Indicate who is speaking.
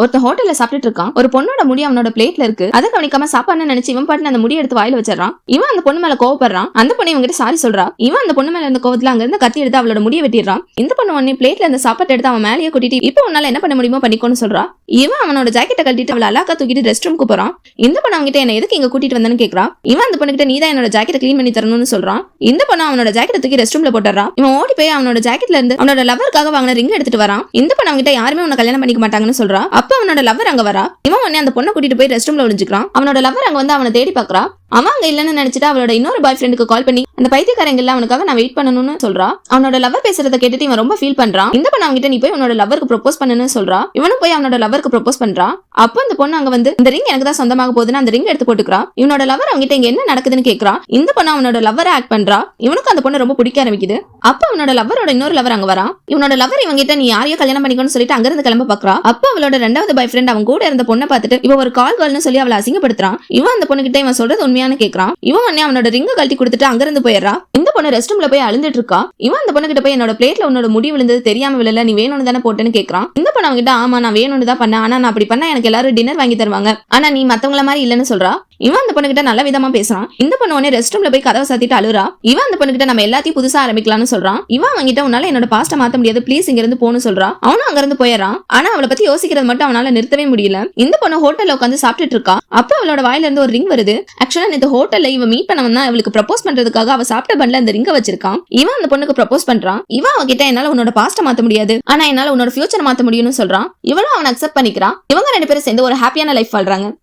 Speaker 1: ஒருத்தன் ஹோட்டல்ல சாப்பிட்டுட்டு இருக்கான். ஒரு பொண்ணோட முடி அவனோட பிளேட்ல இருக்கு. அதை கவனிக்காம சாப்பாடுன்னு நினைச்சு இவன் பாட்டு அந்த முடியை எடுத்து வாயில வச்சிடறான். இவன் அந்த பொண்ணு மேல கோவப்படுறான். அந்த பொண்ணு இவங்கிட்ட சாரி சொல்றா. இவன் அந்த பொண்ணு மேல இருந்த கோவத்துல அங்க இருந்து கத்தி எடுத்து அவளோட முடிய வெட்டிடுறான். இந்த பொண்ணு உடனே பிளேட்ல அந்த சாப்பாட்டை எடுத்து அவன் மேலேயே கூட்டிட்டு இப்போ உன்னால என்ன பண்ண முடியுமோ பண்ணிக்கோன்னு சொல்றா. இவன் அவனோட ஜாக்கெட்டை கட்டிட்டு அவளை அழகா தூக்கிட்டு ரெஸ்ட் ரூம் போறான். இந்த பொண்ணு அவங்ககிட்ட என்ன எதுக்கு இங்க கூட்டிட்டு வந்தேன்னு கேக்குறான் இவன் அந்த பொண்ணுகிட்ட நீ தான் என்னோட ஜாக்கெட்டை க்ளீன் பண்ணி தரணும்னு சொல்றான். இந்த பொண்ணு அவனோட ஜாக்கெட்டை தூக்கி ரெஸ்ட் ரூம்ல போட்டுறான் இவன் ஓடி போய் அவனோட ஜாக்கெட்ல இருந்து அவனோட லவருக்காக வாங்கின ரிங் எடுத்துட்டு வரான். இந்த பொண்ணு அவங்ககிட்ட யாருமே உன்னை கல்யாணம் பண்ணிக்க மாட்டாங்கன்னு சொல்றா. அப்ப அவனோட லவர் அங்க வரா? இவன் உடனே அந்த பொண்ணை கூட்டிட்டு போய் ரெஸ்ட் ரூம்ல ஒளிஞ்சுக்கிறான். அவனோட லவர் அங்க வந்து அவனை தேடி பாக்குறா. அவன் அங்க இல்லன்னு நினைச்சிட்டு அவளோட இன்னொரு பாய் ஃப்ரெண்டுக்கு கால் பண்ணி அந்த பைத்தியக்காரங்க இல்ல அவனுக்காக நான் வெயிட் பண்ணணும்னு சொல்றா. அவனோட லவர் பேசுறத கேட்டுட்டு இவன் ரொம்ப ஃபீல் பண்றான். இந்த பொண்ணு அவங்கிட்ட நீ போய் உன்னோட லவருக்கு ப்ரொபோஸ் பண்ணுன்னு சொல்றா. இவனும் போய் அவனோட லவருக்கு ப்ரொபோஸ் பண்றான் அப்போ அந்த பொண்ணு அங்க வந்து இந்த ரிங் எனக்கு தான் சொந்தமாக போகுதுன்னு அந்த ரிங் எடுத்து போட்டுக்கிறா. இவனோட லவர் அவங்கிட்ட இங்க என்ன நடக்குதுன்னு கேக்குறா. இந்த பொண்ணு அவனோட லவரை ஆக்ட் பண்றா. இவனுக்கு அந்த பொண்ணு ரொம்ப பிடிக்க ஆரம்பிக்குது. அப்ப அவனோட லவரோட இன்னொரு லவர் அங்க வரா. இவனோட லவர் இவங்கிட்ட நீ யாரையோ கல்யாணம் பண்ணிக்கணும்னு சொல்லிட்டு அங்க இருந்து கிளம்ப பாக்குறா. அப்ப அவளோட ரெண்டாவது பாய் ஃப்ரெண்ட் அவன் கூட இருந்த பொண்ணை பார்த்துட்டு இவ ஒரு கால் கால்னு சொல்லி அவளை அசிங்கப்படுத்துறான். இவன் அந்த பொண்ணு கிட்ட இவன் சொல்றது உண்மையானு கேக்குறான். இவன் உடனே அவனோட ரிங்க கழட்டி கொடுத்துட்டு அங்க இருந்து போயிடுறா. இந்த பொண்ணு ரெஸ்ட் ரூம்ல போய் அழுந்துட்டு இருக்கா. இவன் அந்த பொண்ணு கிட்ட போய் என்னோட பிளேட்ல உன்னோட முடி விழுந்தது தெரியாம விழல நீ வேணும்னு தானே போட்டுன்னு கேக்குறான். இந்த பொண்ணு அவன்கிட்ட ஆமா நான் வேணும்னு தான் பண்ணேன். ஆனா நான் அப்படி பண்ணா எனக்கு எல்லாரும் டின்னர் வாங்கி தருவாங்க. ஆனா நீ மத்தவங்கள மாதிரி இல்லைன்னு சொல்றா. இவன் அந்த பொண்ணு கிட்ட நல்ல விதமா பேசுறான். இந்த பொண்ணு உடனே ரெஸ்ட் ரூம்ல போய் கதவை சாத்திட்டு அழுறா. இவன் அந்த பொண்ணு கிட்ட நம்ம எல்லாத்தையும் புதுசா ஆரம்பிக்கலாம்னு சொல்றான். இவன் அவங்கிட்ட உன்னால என்னோட பாஸ்ட மாத்த முடியாது. ப்ளீஸ் இங்க இருந்து போன்னு சொல்றான் அவனும் அங்க இருந்து போயிடறான். ஆனா அவளை பத்தி யோசிக்கிறது மட்டும் அவனால நிறுத்தவே முடியல. இந்த பொண்ணு ஹோட்டல்ல உட்காந்து சாப்பிட்டுட்டு இருக்கா. அப்ப அவளோட வாயில இருந்து ஒரு ரிங் வருது. ஆக்சுவலா இந்த ஹோட்டல்ல இவன் மீட் பண்ணவன் தான் அவளுக்கு ப்ரப்போஸ் பண்றதுக்காக அவ சாப்பிட்ட பண்ணல அந்த ரிங்க வச்சிருக்கான். இவன் அந்த பொண்ணுக்கு ப்ரப்போஸ் பண்றான். இவன் அவகிட்ட என்னால உன்னோட பாஸ்ட மாத்த முடியாது. ஆனா என்னால உன்னோட ஃபியூச்சர் மாத்த முடியும்னு சொல்றான். இவனும் அவன் அக்செப்ட் பண்ணிக்கிறான். இவங்க ரெண்டு பேரும் சேர்ந்து ஒரு ஹாப்பியான லைஃப் வாழ்றாங்க.